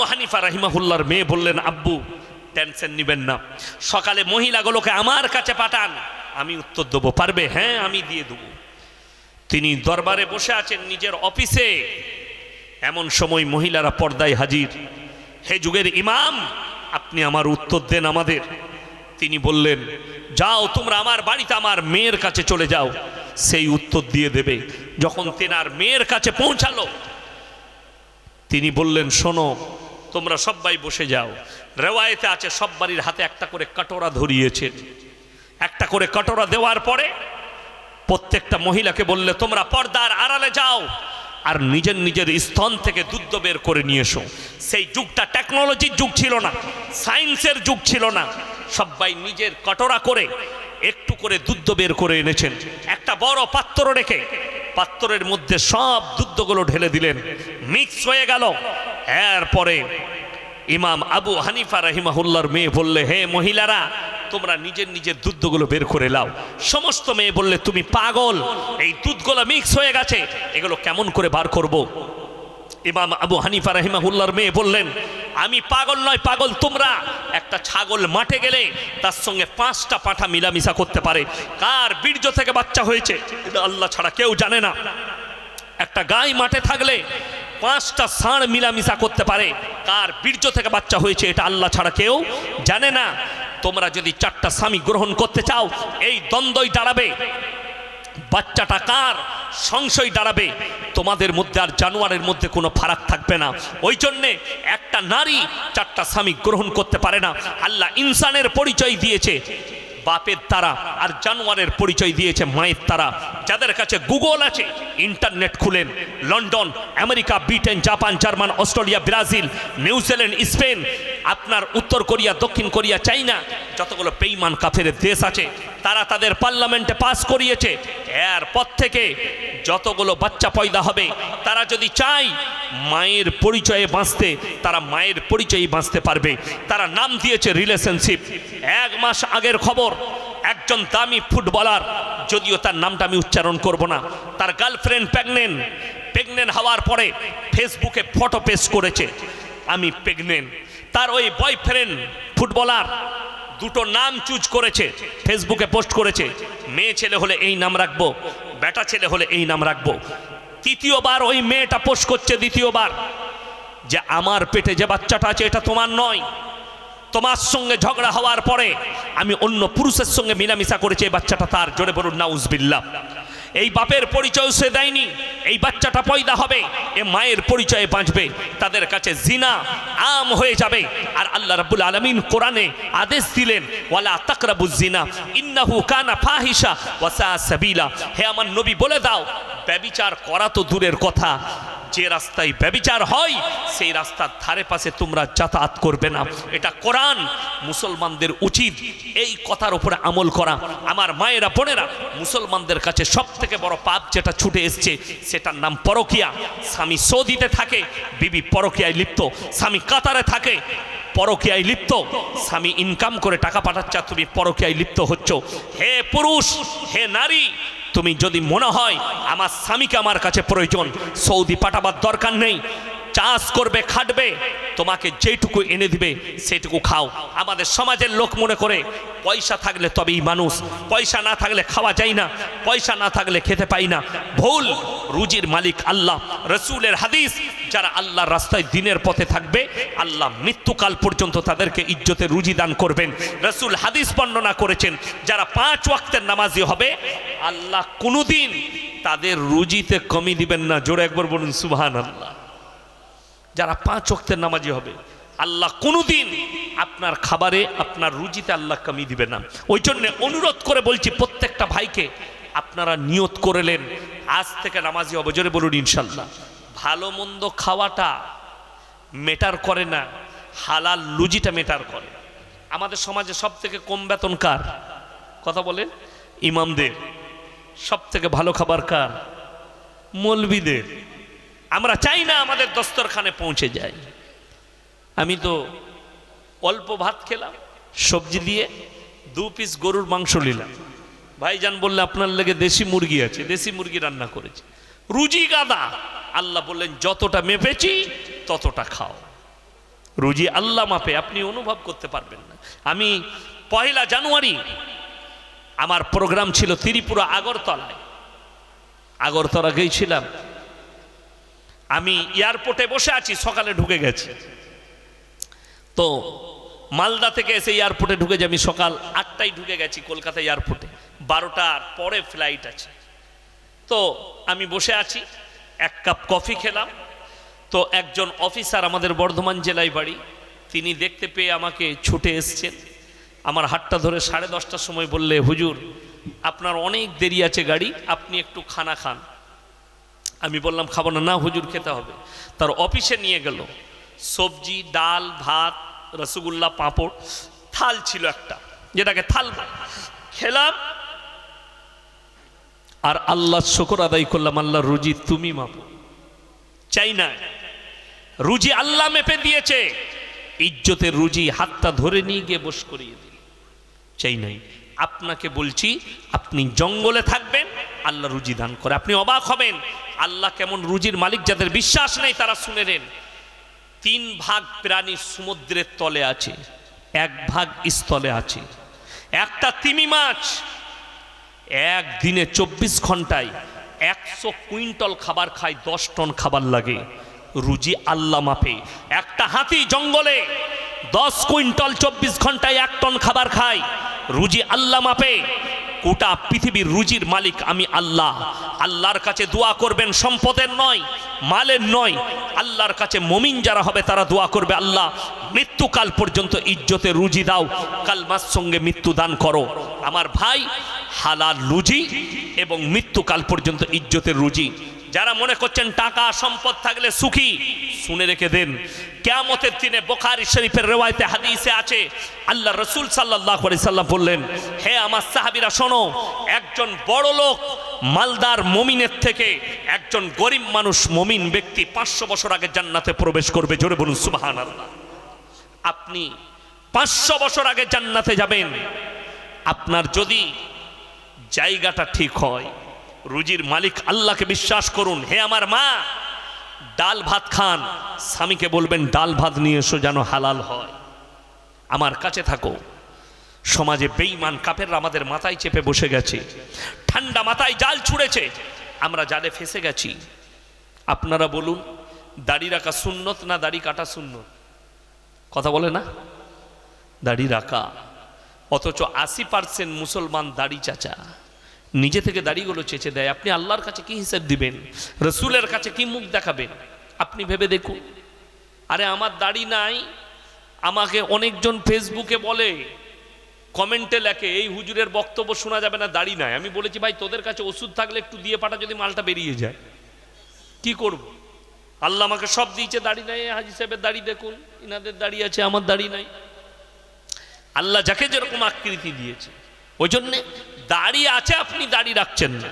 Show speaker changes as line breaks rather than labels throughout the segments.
আবু হানিফা রাহিমাহুল্লার মেয়ে বললেন, আব্বু, টেনশন নিবেন না। সকালে মহিলাগুলোকে আমার কাছে পাঠান, আমি উত্তর দেবো। পারবে? হ্যাঁ আমি দিয়ে দেবো। তিনি দরবারে বসে আছেন নিজের অফিসে। এমন সময় মহিলারা পর্দায় হাজির। হে যুগের ইমাম, আপনি আমার উত্তর দেন আমাদের। তিনি বললেন, যাও, তোমরা আমার বাড়িতে আমার মেয়ের কাছে চলে যাও। সেই উত্তর দিয়ে দেবে। যখন তেনার মেয়ের কাছে পৌঁছালো, তিনি বললেন, শোনো তোমরা সবাই বসে যাও। রেওয়ায়েতে আছে সব বাড়ির হাতে একটা করে কাটোরা ধরিয়েছেন একটা করে কাটোরা দেওয়ার পরে প্রত্যেকটা মহিলাকে বললে, তোমরা পর্দার আড়ালে যাও আর নিজের নিজের স্তন থেকে দুধ বের করে নিয়ে এসো। সেই যুগটা টেকনোলজির যুগ ছিল না সায়েন্সের যুগ ছিল না। সবাই নিজের কটরা করে একটু করে দুধ বের করে এনেছেন। একটা বড় পাত্র রেখে পাত্রের মধ্যে সব দুধগুলো ঢেলে দিলেন। মিক্স হয়ে গেল। এরপরে ইমাম আবু হানিফা রাহিমাহুল্লার মেয়ে বললে, হে মহিলারা, তোমরা নিজের নিজের দুধগুলো বের করে লাও সমস্ত মেয়ে বললে, তুমি পাগল, এই দুধগুলো মিক্স হয়ে গেছে, এগুলো কেমন করে বার করব। ইমাম আবু হানিফা রাহিমাহুল্লার মেয়ে বললেন, আমি পাগল নয়, পাগল তোমরা। একটা ছাগল মাঠে গেলে তার সঙ্গে পাঁচটা পাঠা মিলামিশা করতে পারে। কার বীর্য থেকে বাচ্চা হয়েছে, এটা আল্লাহ ছাড়া কেউ জানে না। একটা গাই মাঠে থাকলে পাঁচটা ষাঁড় মিলামিশা করতে পারে। কার বীর্য থেকে বাচ্চা হয়েছে এটা আল্লাহ ছাড়া কেউ জানে না। তোমরা যদি চারটা স্বামী গ্রহণ করতে চাও, এই দ্বন্দ্বই দাঁড়াবে। বাচ্চাটা কার? সংশয় দাঁড়াবে। তোমাদের মধ্যে আর জানোয়ারের মধ্যে কোনো ফারাক থাকবে না। ওই জন্যে একটা নারী চারটা স্বামী গ্রহণ করতে পারে না। আল্লাহ ইনসানের পরিচয় দিয়েছে। বাপের তারা আর জানোয়ারের পরিচয় দিয়েছে মায়ের তারা। যাদের কাছে গুগল আছে, ইন্টারনেট খুলেন। London, America, Britain, Japan, German, Australia, Brazil, New Zealand, Spain আপনার উত্তর কোরিয়া, দক্ষিণ কোরিয়া, চাইনা, যতগুলো পেইমান কাফের দেশ আছে, তারা তাদের পার্লামেন্টে পাস করিয়েছে। এরপর থেকে যতগুলো বাচ্চা পয়দা হবে, তারা যদি চায় মায়ের পরিচয়ে বাঁচতে, তারা মায়ের পরিচয়ে বাঁচতে পারবে। তারা নাম দিয়েছে রিলেশনশিপ এক মাস আগের খবর, একজন দামি ফুটবলার, যদিও তার নামটা আমি উচ্চারণ করব না, তার গার্লফ্রেন্ড প্রেগনেন্ট প্রেগনেন্ট হওয়ার পরে ফেসবুকে ফটো পেস্ট করেছে। আমি প্রেগনেন্ট তার ওই বয়ফ্রেন্ড ফুটবলার দুটো নাম চুজ করেছে ফেসবুকে পোস্ট করেছে, মেয়ে ছেলে হলে এই নাম রাখব, বেটা ছেলে হলে এই নাম রাখব। তৃতীয়বার ওই মেয়েটা পোস্ট করছে দ্বিতীয়বার, যে আমার পেটে যে বাচ্চাটা আছে এটা তোমার নয়। তোমার সঙ্গে ঝগড়া হওয়ার পরে আমি অন্য পুরুষের সঙ্গে মিলামিশা করেছি, এই বাচ্চাটা তার, জোরে বলুন নাউজবিল্লা এই বাপের পরিচয় সে দেয়নি, এই বাচ্চাটা পয়দা হবে, এ মায়ের পরিচয়ে বাঁচবে, তাদের কাছে জিনা আম হয়ে যাবে। আর আল্লাহ রাবুল আলমিন কোরআনে আদেশ দিলেন, ওয়ালা তাকরাবুল জিনা, ইন্নাহু কানা ফাহিসা ওয়াসা সাবিলা। হে আমার নবী বলে দাও, ব্যবিচার করা তো দূরের কথা যে রাস্তায় ব্যবিচার হয়, সেই রাস্তার ধারে পাশে তোমরা যাতায়াত করবে না। এটা কোরআন, মুসলমানদের উচিত এই কথার উপরে আমল করা। আমার মায়েরা, বোনেরা, মুসলমানদের কাছে সব থেকে বড় পাপ যেটা ছুটে এসছে, সেটার নাম পরকিয়া। স্বামী সৌদিতে থাকে, বিবি পরকিয়ায় লিপ্ত। স্বামী কাতারে থাকে, পরকিয়ায় লিপ্ত। স্বামী ইনকাম করে টাকা পাঠাচ্ছে তুমি পরকিয়ায় লিপ্ত হচ্ছ। হে পুরুষ, হে নারী তুমি যদি মনে হয় আমার স্বামীকে আমার কাছে প্রয়োজন, সৌদি পাঠাবার দরকার নেই, চাষ করবে, খাটবে, তোমাকে যেটুকু এনে দিবে সেটুকু খাও। আমাদের সমাজের লোক মনে করে পয়সা থাকলে তবেই মানুষ, পয়সা না থাকলে খাওয়া যায় না, পয়সা না থাকলে খেতে পাই না। ভুল, রুজির মালিক আল্লাহ, রসুলের হাদিস, যারা আল্লাহর রাস্তায় দিনের পথে থাকবে, আল্লাহ মৃত্যুকাল পর্যন্ত তাদেরকে ইজ্জতে রুজি দান করবেন। রসুল হাদিস বর্ণনা করেছেন, যারা পাঁচ ওয়াক্তের নামাজি হবে আল্লাহ কোনোদিন তাদের রুজিতে কমি দিবেন না। জোরে একবার বলুন সুবহান আল্লাহ যারা পাঁচ ওয়াক্তের নামাজি হবে, আল্লাহ কোনোদিন আপনার খাবারে, আপনার রুজিতে আল্লাহ কমি দিবে না। ওই জন্য অনুরোধ করে বলছি, প্রত্যেকটা ভাইকে আপনারা নিয়ত করেলেন আজ থেকে নামাজি হবে, জোরে বলুন ইনশাল্লাহ ভালো মন্দ খাওয়াটা মেটার করে না, হালাল লুজিটা মেটার করে। আমাদের সমাজে সব থেকে কম বেতন কার কথা বলেন, ইমামদের। সব থেকে ভালো খাবার কার? মলবিদের। আমরা চাই না আমাদের দস্তরখানে পৌঁছে যায়। আমি তো অল্প ভাত খেলাম, সবজি দিয়ে দু পিস গরুর মাংস নিলাম। ভাইজান বললে, আপনার লেগে দেশি মুরগি আছে, দেশি মুরগি রান্না করেছি। রুজি গাদা, আল্লাহ বললেন, যতটা মেপেছি, ততটা খাও। রুজি আল্লাহ মাপে, আপনি অনুভব করতে পারবেন না। আমি পয়লা জানুয়ারি আমার প্রোগ্রাম ছিল ত্রিপুরা আগরতলায়। আগরতলা গিয়েছিলাম আমি এয়ারপোর্টে বসে আছি, সকালে ঢুকে গেছি। তো মালদা থেকে এসে এয়ারপোর্টে ঢুকে যে আমি সকাল আটটায় ঢুকে গেছি কলকাতা এয়ারপোর্টে। বারোটার পরে ফ্লাইট আছে। তো আমি বসে আছি, এক কাপ কফি খেলাম। তো একজন অফিসার আমাদের বর্ধমান জেলায় বাড়ি, তিনি দেখতে পেয়ে আমাকে ছুটে এসছেন। আমার হাতটা ধরে সাড়ে দশটার সময় বললে, হুজুর, আপনার অনেক দেরি আছে গাড়ি, আপনি একটু খানা খান। আমি বললাম, খাব না। না, হুজুর, খেতে হবে। তার অফিসে নিয়ে গেল। সবজি, ডাল, ভাত, রসগোল্লা, পাঁপড়, থাল ছিল একটা, যেটাকে থাল খেলাম। আর আল্লাহ শকর আদায় করলাম, আল্লাহ, রুজি তুমি মাপো। চাই না। রুজি আল্লাহ মেপে দিয়েছে। ইজ্জতের রুজি হাতটা ধরে নিয়ে গিয়ে বস করিয়ে চাই নাই। আপনাকে বলছি, আপনি জঙ্গলে থাকবেন, আল্লাহ রুজি দান করে। আপনি অবাক হবেন, আল্লাহ কেমন রুজির মালিক যাদের বিশ্বাস নেই তারা শুনে নেন। তিন ভাগ প্রাণী সমুদ্রের তলে আছে, এক ভাগ স্থলে আছে। একটা তিমি মাছ একদিনে চব্বিশ ঘন্টায় একশো কুইন্টল খাবার খায়, দশ টন খাবার লাগে। রুজি আল্লাহ মাপে। একটা হাতি জঙ্গলে দশ কুইন্টল চব্বিশ ঘন্টায় এক টন খাবার খায়। রুজি আল্লাহ মাপে। গোটা পৃথিবীর রুজির মালিক আমি আল্লাহ। আল্লাহর কাছে দোয়া করবেন সম্পদের নয়, মালের নয়। আল্লাহর কাছে মমিন যারা হবে তারা দোয়া করবে, আল্লাহ, মৃত্যুকাল পর্যন্ত ইজ্জতে রুজি দাও, কালমার সঙ্গে মৃত্যু দান করো। আমার ভাই, হালাল রুজি এবং মৃত্যুকাল পর্যন্ত ইজ্জতের রুজি। যারা মনে করছেন টাকা, সম্পদ থাকলে সুখী, শুনে রেখে দেন। কেয়ামতের দিনে বোখারি শরীফের রেওয়ায়তে হাদিসে আছে, আল্লাহ রসুল সাল্লাহ সাল্লাম বললেন, হে আমার সাহাবিরা, শোনো, একজন বড় লোক মালদার মমিনের থেকে একজন গরিব মানুষ মমিন ব্যক্তি পাঁচশো বছর আগে জান্নাতে প্রবেশ করবে। জোরে বলুন সুবাহান আল্লাহ আপনি পাঁচশো বছর আগে জান্নাতে যাবেন। আপনার যদি জায়গাটা ঠিক হয় রুজির মালিক আল্লাহকে বিশ্বাস করুন। হে আমার মা, ডাল ভাত খান। স্বামীকে বলবেন, ডাল ভাত নিয়ে এসো যেন হালাল হয়। আমার কাছে থাকো। সমাজে বেইমান কাপেররা আমাদের মাথায় চেপে বসে গেছে। ঠান্ডা মাথায় জাল ছুঁড়েছে। আমরা জালে ফেসে গেছি। আপনারা বলুন, দাড়ি রাখা সুন্নত না দাড়ি কাটা সুন্নত? কথা বলে না? দাড়ি রাখা। অথচ আশি পার্সেন্ট মুসলমান দাড়ি চাচা। নিজে থেকে দাড়িগুলো চেঁচে দেয়। আপনি আল্লাহর কাছে কি হিসেব দিবেন? রসুলের কাছে কি মুখ দেখাবেন? আপনি ভেবে দেখুন। আরে আমার দাড়ি নাই। আমাকে অনেকজন ফেসবুকে বলে, কমেন্টে লেখে, এই হুজুরের বক্তব্য শোনা যাবে না, দাড়ি নাই। আমি বলেছি, ভাই, তোদের কাছে ওষুধ থাকলে একটু দিয়ে পাঠা, যদি মালটা বেরিয়ে যায়। কি করব? আল্লাহ আমাকে সব দিয়েছে, দাড়ি নাই হাজি সাহেবের দাড়ি দেখুন। ইনাদের দাড়ি আছে, আমার দাড়ি নাই। আল্লাহ যাকে যেরকম আকৃতি দিয়েছে। ওই জন্যে দাড়ি আছে, আপনি দাড়ি রাখছেন না।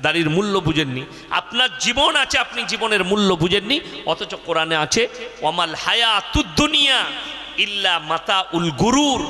দাড়ির মূল্য বুঝেননি। আপনার জীবন আছে, আপনি জীবনের মূল্য বুঝেননি। অথচ কোরআনে আছে ওমাল হায়া দুনিয়া ইল্লা মাতা উল গুরুর।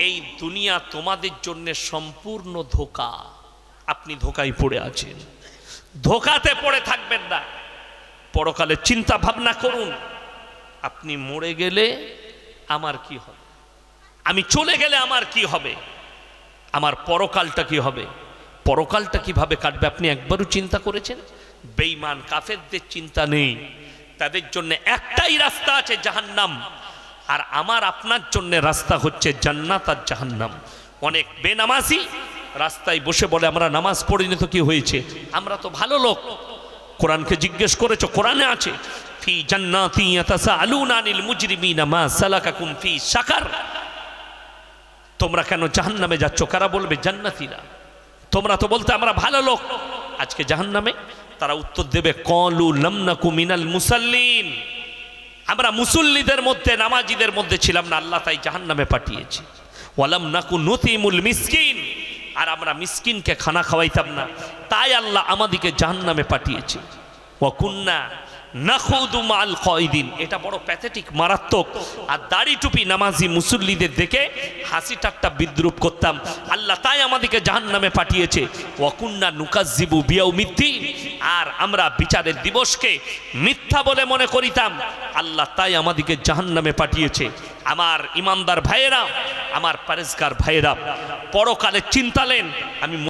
এই দুনিয়া তোমাদের জন্য সম্পূর্ণ ধোকা। আপনি ধোকায় পড়ে আছেন। ধোকাতে পড়ে থাকবেন না। পরকালে চিন্তা ভাবনা করুন। আপনি মরে গেলে আমার কি হবে? আমি চলে গেলে আমার কি হবে? আমার পরকালটা কি হবে? পরকালটা কীভাবে কাটবে? আপনি একবারও চিন্তা করেছেন? বেইমান কাফেরদের চিন্তা নেই। তাদের জন্য একটাই রাস্তা আছে জাহান্নাম। আর আমার আপনার জন্য রাস্তা হচ্ছে জান্নাত আর জাহান্নাম। অনেক বেনামাজি রাস্তায় বসে বলে, আমরা নামাজ পড়িনি তো কি হয়েছে? আমরা তো ভালো লোক। কোরআনকে জিজ্ঞেস করেছ? কোরআনে আছে, ফি জান্নাতি ইয়াতাসাআলুনা আনিল মুজরিমিনা মা সালাকাকুম ফি সাকার তোমরা কেন জাহান্নামে যাচ্ছ? কারা বলবে? জান্নাতিরা। তোমরা তো বলতে আমরা ভালো লোক। আজকে জাহান্নামে তারা উত্তর দেবে, কলু লামনাকু মিনাল মুসাল্লিন। আমরা মুসল্লিদের মধ্যে, নামাজিদের মধ্যে ছিলাম না, আল্লাহ তাই জাহান্নামে পাঠিয়েছি। ওয়ালাম নাকু নতিমুল মিসকিন। আর আমরা মিসকিনকে খানা খাওয়াইতাম না। তাই আল্লাহ আমাদিকে জাহান্নামে পাঠিয়েছে। ওয়াকুন্না নাখুদু মাল কয়দিন এটা বড় প্যাথেটিক মারাত্মক। আর দাড়ি টুপি নামাজি মুসল্লিদের দেখে হাসি ঠাট্টা বিদ্রুপ করতাম। আল্লাহ তাই আমাদেরকে জাহান্নামে পাঠিয়েছে। ওয়াকুন্না নুকাজিবু বিয়াউ মিথ্যি আর আমরা বিচারের দিবসকে মিথ্যা বলে মনে করিতাম। আল্লাহ তাই আমাদেরকে জাহান্নামে পাঠিয়েছে। আমার ইমানদার ভাইয়েরা, আমার পারেজগার ভাইয়েরা, পরকালে চিন্তালেন, আমি